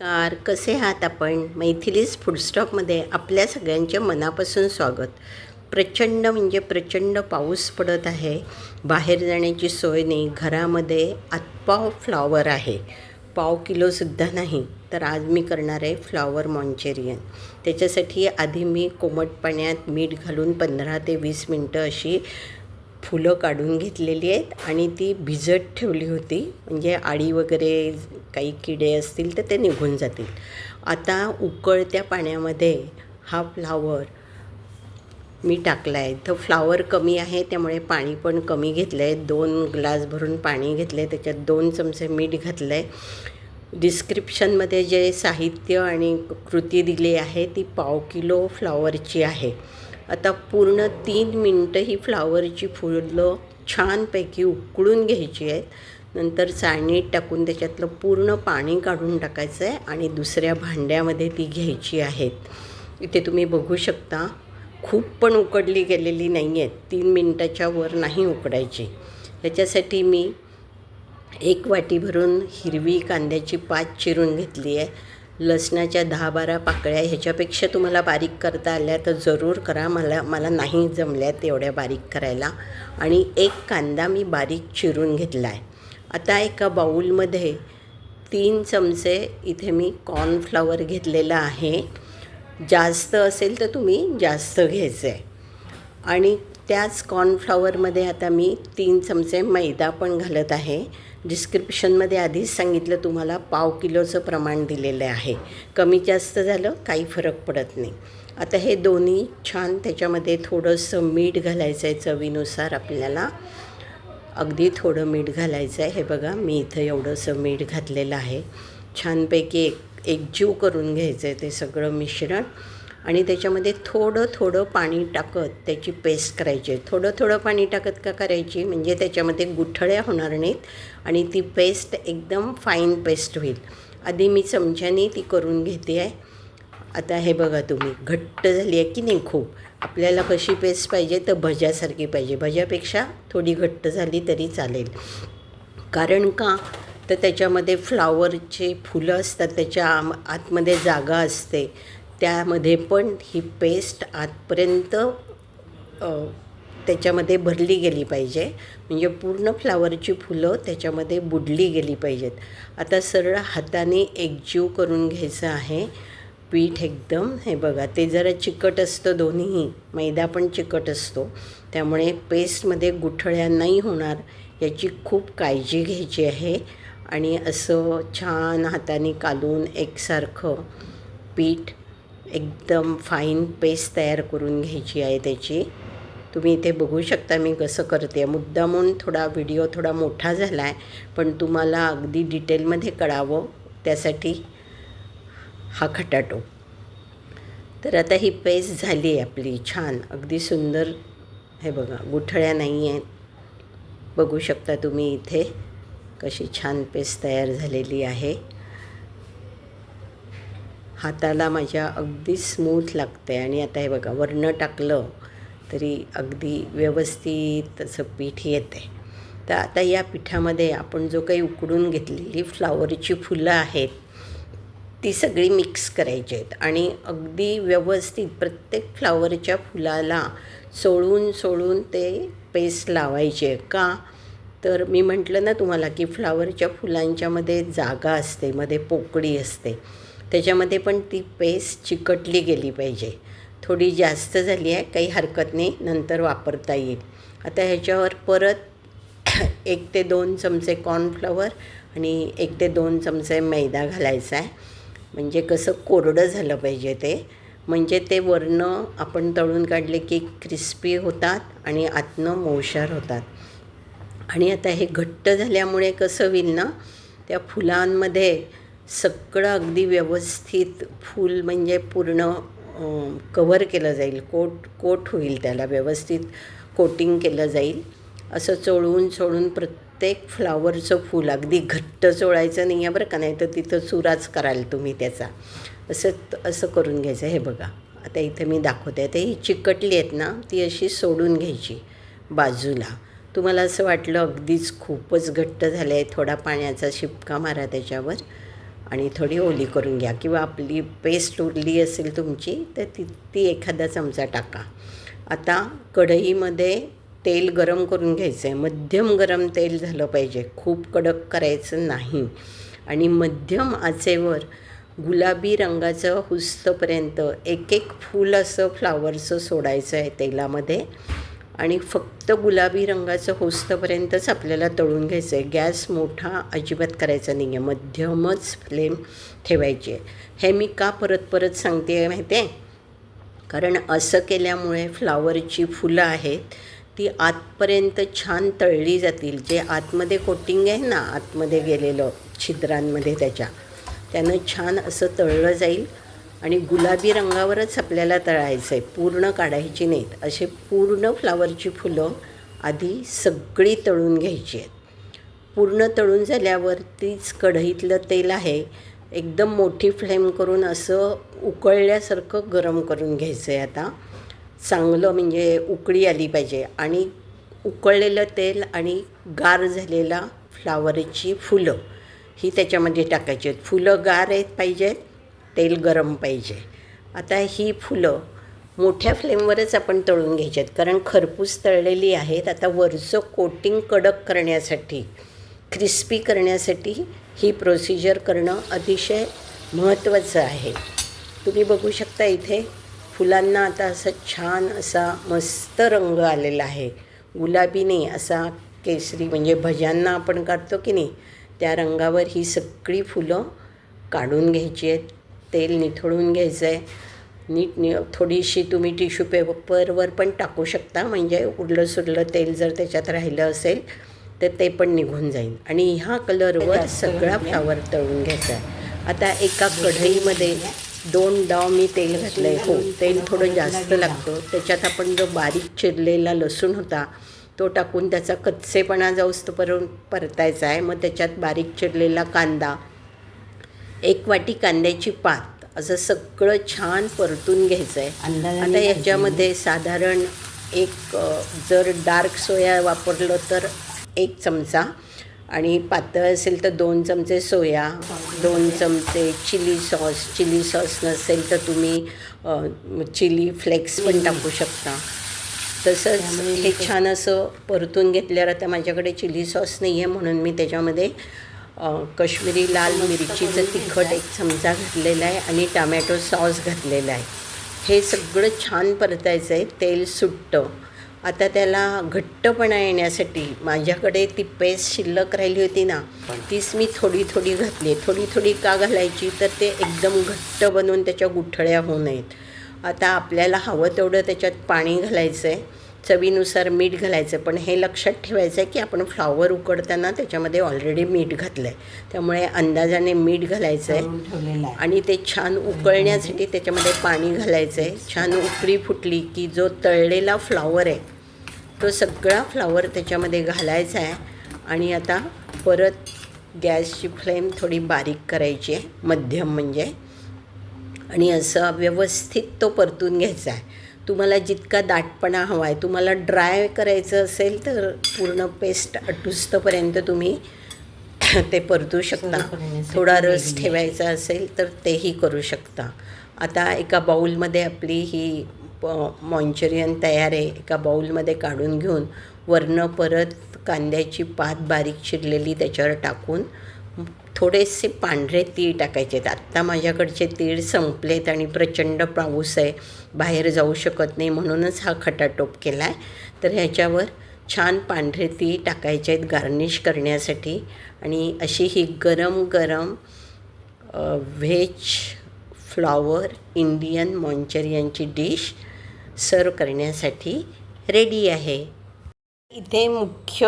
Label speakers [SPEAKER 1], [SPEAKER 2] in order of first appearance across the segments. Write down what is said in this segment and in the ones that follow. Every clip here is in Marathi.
[SPEAKER 1] कार कसे आहात आपण? मैथिलीज फूडस्टॉकमध्ये आपल्या सगळ्यांचे मनापासून स्वागत. प्रचंड म्हणजे प्रचंड पाऊस पडत आहे. बाहेर जाण्याची सोय नाही. घरामध्ये आतपाव फ्लॉवर आहे. पाव किलोसुद्धा नाही. तर आज मी करणार आहे फ्लॉवर मॉन्चेरियन त्याच्यासाठी आधी मी कोमट पाण्यात मीठ घालून पंधरा ते वीस मिनटं अशी फुलं काढून घेतलेली आहेत आणि ती भिजत ठेवली होती. म्हणजे आळी वगैरे काही किडे असतील तर ते निघून जातील. आता उकळत्या पाण्यामध्ये हा फ्लावर मी टाकला आहे तर फ्लावर कमी आहे त्यामुळे पाणी पण कमी घेतलं आहे दोन ग्लास भरून पाणी घेतलं आहे त्याच्यात दोन चमचे मीठ घातलं आहे डिस्क्रिप्शनमध्ये जे साहित्य आणि कृती दिली आहे ती पाव किलो फ्लावरची आहे. आता पूर्ण तीन मिनटं ही फ्लावरची फुलं छानपैकी उकळून घ्यायची आहेत. नंतर चाळणीत टाकून त्याच्यातलं पूर्ण पाणी काढून टाकायचं आहे आणि दुसऱ्या भांड्यामध्ये ती घ्यायची आहेत. इथे तुम्ही बघू शकता खूप पण उकडली गेलेली नाही आहेत तीन मिनटाच्या वर नाही उकडायची. त्याच्यासाठी मी एक वाटी भरून हिरवी कांद्याची पात चिरून घेतली आहे. लसणाच्या दहा बारा पाकळ्या ह्याच्यापेक्षा तुम्हाला बारीक करता आल्या तर जरूर करा. मला मला नाही जमल्या तेवढ्या बारीक करायला. आणि एक कांदा मी बारीक चिरून घेतला आहे आता एका बाऊलमध्ये तीन चमचे इथे मी कॉर्नफ्लॉवर घेतलेला आहे. जास्त असेल तर तुम्ही जास्त घ्यायचं आहे आणि त्याच कॉर्नफ्लॉवरमध्ये आता मी तीन चमचे मैदा पण घालत आहे. डिस्क्रिप्शनमध्ये आधीच सांगितलं तुम्हाला पाव किलोचं प्रमाण दिलेलं आहे. कमी जास्त झालं काही फरक पडत नाही. आता हे दोन्ही छान त्याच्यामध्ये थोडंसं मीठ घालायचं आहे चवीनुसार. आपल्याला अगदी थोडं मीठ घालायचं आहे हे बघा मी इथं एवढंसं मीठ घातलेलं आहे. छानपैकी एक एकजीव करून घ्यायचं आहे ते सगळं मिश्रण. आणि त्याच्यामध्ये थोडं थोडं पाणी टाकत त्याची पेस्ट करायची. आहे थोडं थोडं पाणी टाकत का करायची? म्हणजे त्याच्यामध्ये गुठळ्या होणार नाहीत आणि ती पेस्ट एकदम फाईन पेस्ट होईल. आधी मी चमच्याने ती करून घेते आहे. आता हे बघा तुम्ही घट्ट झाली आहे की नाही खूप? आपल्याला कशी पेस्ट पाहिजे तर भज्यासारखी पाहिजे. भज्यापेक्षा थोडी घट्ट झाली तरी चालेल. कारण का? तर त्याच्यामध्ये फ्लावरचे फुलं असतात त्याच्या आम आतमध्ये जागा असते. त्यामध्ये पण ही पेस्ट आतपर्यंत त्याच्यामध्ये भरली गेली पाहिजे. म्हणजे पूर्ण फ्लावरची फुलं त्याच्यामध्ये बुडली गेली पाहिजेत. आता सरळ हाताने एकजीव करून घ्यायचं आहे. पीठ एकदम हे बघा ते जरा चिकट असतं दोन्हीही. मैदा पण चिकट असतो. त्यामुळे पेस्टमध्ये गुठळ्या नाही होणार याची खूप काळजी घ्यायची आहे. आणि असं छान हाताने कालून एकसारखं पीठ एकदम फाईन पेस्ट तयार करून घ्यायची आहे त्याची. तुम्ही इथे बघू शकता मी कसं करते. मुद्दामून थोडा व्हिडिओ थोडा मोठा झाला आहे पण तुम्हाला अगदी डिटेलमध्ये कळावं त्यासाठी हा खटाटो. तर आता ही पेस्ट झाली आहे आपली छान. अगदी सुंदर हे बघा गुठळ्या नाही आहेत. बघू शकता तुम्ही इथे कशी छान पेस्ट तयार झालेली आहे. हाताला माझ्या अगदी स्मूथ लागते आणि आता हे बघा वरनं टाकलं तरी अगदी व्यवस्थित असं पीठ येते तर आता या पिठामध्ये आपण जो काही उकडून घेतलेली फ्लावरची फुलं आहेत ती सगळी मिक्स करायची आहेत. आणि अगदी व्यवस्थित प्रत्येक फ्लावरच्या फुलाला सोडून सोडून ते पेस्ट लावायचे का? तर मी म्हटलं ना तुम्हाला की फ्लावरच्या फुलांच्यामध्ये जागा असते मध्ये पोकळी असते. त्याच्यामध्ये पण ती पेस्ट चिकटली गेली पाहिजे. थोडी जास्त झाली आहे काही हरकत नाही नंतर वापरता येईल. आता ह्याच्यावर परत एक ते दोन चमचे कॉर्नफ्लॉवर आणि एक ते दोन चमचे मैदा घालायचा आहे. म्हणजे कसं कोरडं झालं पाहिजे ते. म्हणजे ते वरनं आपण तळून काढले की क्रिस्पी होतात आणि आतनं मौशार होतात. आणि आता हे घट्ट झाल्यामुळे कसं होईल ना त्या फुलांमध्ये सगळं अगदी व्यवस्थित फूल म्हणजे पूर्ण कवर केलं जाईल. कोट कोट होईल त्याला व्यवस्थित कोटिंग केलं जाईल. असं चोळून चोळून प्रत्येक फ्लावरचं फूल अगदी घट्ट चोळायचं नाही आहे बरं का नाही तर तिथं चुराच कराल तुम्ही त्याचा. असं असं करून घ्यायचं. हे बघा आता इथं मी दाखवते. आता ही चिकटली आहेत ना ती अशी सोडून घ्यायची बाजूला. तुम्हाला असं वाटलं अगदीच खूपच घट्ट झालं आहे थोडा पाण्याचा शिपका मारा त्याच्यावर. आणि थोडी ओली करून घ्या किंवा आपली पेस्ट उरली असेल तुमची तर ती ती एखादा चमचा टाका. आता कढईमध्ये तेल गरम करून घ्यायचं आहे मध्यम गरम तेल झालं पाहिजे. खूप कडक करायचं नाही. आणि मध्यम आचेवर गुलाबी रंगाचं हुस्तपर्यंत एक एक फूल असं फ्लावरचं सोडायचं आहे तेलामध्ये. आणि फक्त गुलाबी रंगाचं होस्तपर्यंतच आपल्याला तळून घ्यायचं आहे. गॅस मोठा अजिबात करायचा नाही आहे. मध्यमच फ्लेम ठेवायची आहे. हे मी का परत परत सांगते आहे माहिती आहे? कारण असं केल्यामुळे फ्लावरची फुलं आहेत ती आतपर्यंत छान तळली जातील. जे आतमध्ये कोटिंग आहे ना आतमध्ये गेलेलं छिद्रांमध्ये त्याच्या त्यानं छान असं तळलं जाईल. आणि गुलाबी रंगावरच आपल्याला तळायचं आहे. पूर्ण काढायची नाहीत. असे पूर्ण फ्लावरची फुलं आधी सगळी तळून घ्यायची आहेत. पूर्ण तळून झाल्यावर तीच कढईतलं तेल आहे. एकदम मोठी फ्लेम करून असं उकळल्यासारखं गरम करून घ्यायचं आहे आता. चांगलं म्हणजे उकळी आली पाहिजे. आणि उकळलेलं तेल आणि गार झालेला फ्लावरची फुलं ही त्याच्यामध्ये टाकायची आहेत. फुलं गार आहेत पाहिजेत. तेल गरम पाहिजे. आता ही फुलं मोठ्या फ्लेमवरच आपण तळून घ्यायची आहेत कारण खरपूस तळलेली आहेत. आता वरचं कोटिंग कडक करण्यासाठी क्रिस्पी करण्यासाठी ही प्रोसिजर करणं अतिशय महत्त्वाचं आहे. तुम्ही बघू शकता इथे फुलांना आता असं छान असा मस्त रंग आलेला आहे. गुलाबी नाही असा केसरी म्हणजे भज्यांना आपण काढतो की नाही त्या रंगावर ही सगळी फुलं काढून घ्यायची आहेत. तेल निथळून घ्यायचं आहे नीट नि थोडीशी तुम्ही टिश्यू पेपरवर पण टाकू शकता. म्हणजे उरलं सुरलं तेल जर त्याच्यात राहिलं असेल तर ते पण निघून जाईल. आणि ह्या कलरवर सगळा फ्लावर तळून घ्यायचा. आहे आता एका कढईमध्ये दोन डाव मी तेल घातलं आहे हो तेल थोडं जास्त लागतं. त्याच्यात आपण जो बारीक चिरलेला लसूण होता तो टाकून त्याचा कच्चेपणा जाऊस तोपर्यंत परतायचा आहे. मग त्याच्यात बारीक चिरलेला कांदा एक वाटी कांद्याची पात असं सगळं छान परतून घ्यायचं आहे आता याच्यामध्ये साधारण एक जर डार्क सोया वापरलं तर एक चमचा आणि पातळ असेल तर दोन चमचे सोया दोन चमचे चिली सॉस. चिली सॉस नसेल तर तुम्ही चिली फ्लेक्स पण टाकू शकता. तसंच हे छान असं परतून घेतल्यावर आता माझ्याकडे चिली सॉस नाही आहे म्हणून मी त्याच्यामध्ये कश्मीरी लाल मिरचीचं तिखट एक चमचा घातलेला आहे आणि टमॅटो सॉस घातलेला आहे. हे सगळं छान परतायचं आहे तेल सुट्टं आता त्याला घट्टपणा येण्यासाठी माझ्याकडे ती पेस्ट शिल्लक राहिली होती ना तीच मी थोडी थोडी घातली. थोडी थोडी का घालायची? तर ते एकदम घट्ट बनवून त्याच्या गुठळ्या होऊ नयेत. आता आपल्याला हवं तेवढं त्याच्यात पाणी घालायचं आहे. चवीनुसार मीठ घालायचं पण हे लक्षात ठेवायचं आहे की आपण फ्लावर उकडताना त्याच्यामध्ये ऑलरेडी मीठ घातलं आहे त्यामुळे अंदाजाने मीठ घालायचं आहे. आणि ते छान उकळण्यासाठी त्याच्यामध्ये पाणी घालायचं आहे छान उकळी फुटली की जो तळलेला फ्लावर आहे तो सगळा फ्लावर त्याच्यामध्ये घालायचा आहे. आणि आता परत गॅसची फ्लेम थोडी बारीक करायची आहे मध्यम म्हणजे. आणि असं व्यवस्थित तो परतून घ्यायचा आहे. तुम्हाला जितका दाटपणा हवा आहे तुम्हाला ड्राय करायचं असेल तर पूर्ण पेस्ट अटुस्तपर्यंत तुम्ही ते परतू शकता. थोडा रस. ठेवायचा असेल तर तेही करू शकता. आता एका बाऊलमध्ये आपली ही मॉन्चुरियन तयार आहे. एका बाऊलमध्ये काढून घेऊन वरनं परत कांद्याची पात बारीक चिरलेली त्याच्यावर टाकून थोडेसे पांढरे तीळ टाकायचे. आहेत आत्ता माझ्याकडचे तीळ संपलेत आणि प्रचंड पाऊस आहे. बाहेर जाऊ शकत नाही म्हणूनच हा खटाटोप केला आहे तर ह्याच्यावर छान पांढरे तीळ टाकायचे आहेत गार्निश करण्यासाठी. आणि अशी ही गरम गरम व्हेज फ्लॉवर इंडियन मॉन्चरियनची डिश सर्व करण्यासाठी रेडी आहे. इथे मुख्य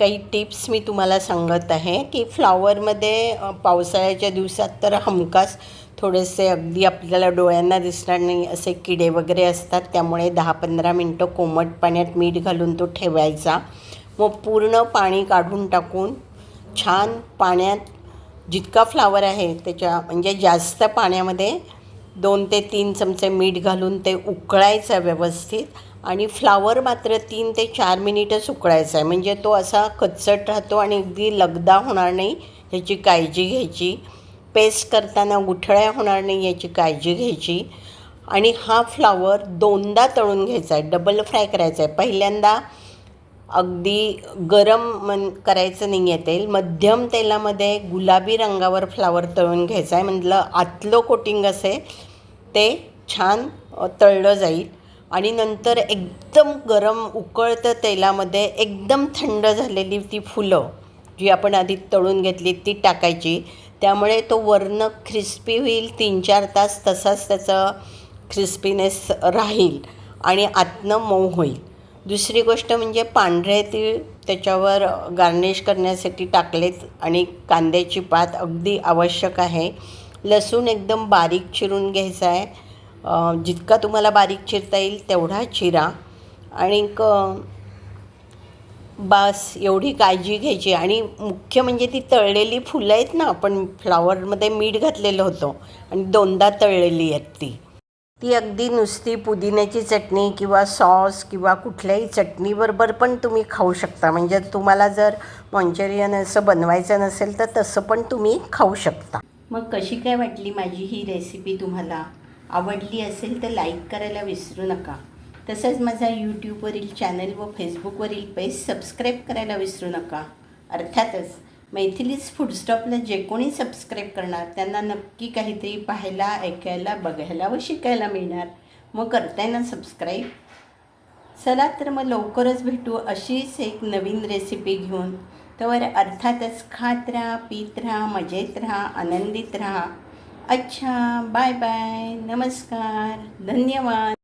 [SPEAKER 1] काही टिप्स मी तुम्हाला सांगत आहे की फ्लॉवरमध्ये पावसाळ्याच्या दिवसात तर हमखास थोडेसे अगदी आपल्याला डोळ्यांना दिसणार नाही असे किडे वगैरे असतात. त्यामुळे दहा पंधरा मिनटं कोमट पाण्यात मीठ घालून तो ठेवायचा. मग पूर्ण पाणी काढून टाकून छान पाण्यात जितका फ्लावर आहे त्याच्या म्हणजे जास्त पाण्यामध्ये दोन ते तीन चमचे मीठ घालून ते उकळायचं व्यवस्थित. आणि फ्लावर मात्र तीन ते चार मिनिटं उकळायचा आहे. म्हणजे तो असा कच्चट राहतो आणि अगदी लगदा होणार नाही ह्याची काळजी घ्यायची. पेस्ट करताना गुठळ्या होणार नाही याची काळजी घ्यायची. आणि हा फ्लावर दोनदा तळून घ्यायचा आहे. डबल फ्राय करायचा आहे. पहिल्यांदा अगदी गरम मन करायचं नाही आहे तेल. मध्यम तेलामध्ये गुलाबी रंगावर फ्लावर तळून घ्यायचा आहे. म्हटलं आतलं कोटिंग असेल ते छान तळलं जाईल. आणि नंतर एकदम गरम उकळतं तेलामध्ये एकदम थंड झालेली ती फुलं जी आपण आधी तळून घेतली ती टाकायची. त्यामुळे तो वर्ण क्रिस्पी होईल तीन चार तास तसाच त्याचा क्रिस्पीनेस राहील आणि आतनं मऊ होईल. दुसरी गोष्ट म्हणजे पांढरे तीळ त्याच्यावर गार्निश करण्यासाठी टाकलेत आणि कांद्याची पात अगदी आवश्यक आहे. लसूण एकदम बारीक चिरून घ्यायचा आहे. जितका तुम्हाला बारीक चिरता येईल तेवढा चिरा. आणि क बस एवढी काळजी घ्यायची. आणि मुख्य म्हणजे ती तळलेली फुलं आहेत ना आपण फ्लावरमध्ये मीठ घातलेलं होतं आणि दोनदा तळलेली आहेत ती. ती अगदी नुसती पुदिन्याची चटणी किंवा सॉस किंवा कुठल्याही चटणीबरोबर पण तुम्ही खाऊ शकता. म्हणजे तुम्हाला जर मॉन्चेरियन असं बनवायचं नसेल तर तसं पण तुम्ही खाऊ शकता. मग कशी काय वाटली माझी ही रेसिपी तुम्हाला? आवडली असेल तर लाईक करायला विसरू नका. तसंच माझा यूट्यूबवरील चॅनल व फेसबुकवरील पेज सबस्क्राईब करायला विसरू नका. अर्थातच मैथिलीच फूडस्टॉपला जे कोणी सबस्क्राईब करणार त्यांना नक्की काहीतरी पाहायला ऐकायला बघायला व शिकायला मिळणार. मग करताय ना सबस्क्राईब चला तर मग लवकरच भेटू अशीच एक नवीन रेसिपी घेऊन. तर अर्थातच खात राहा पीत राहा मजेत राहा आनंदित राहा. अच्छा बाय बाय नमस्कार धन्यवाद.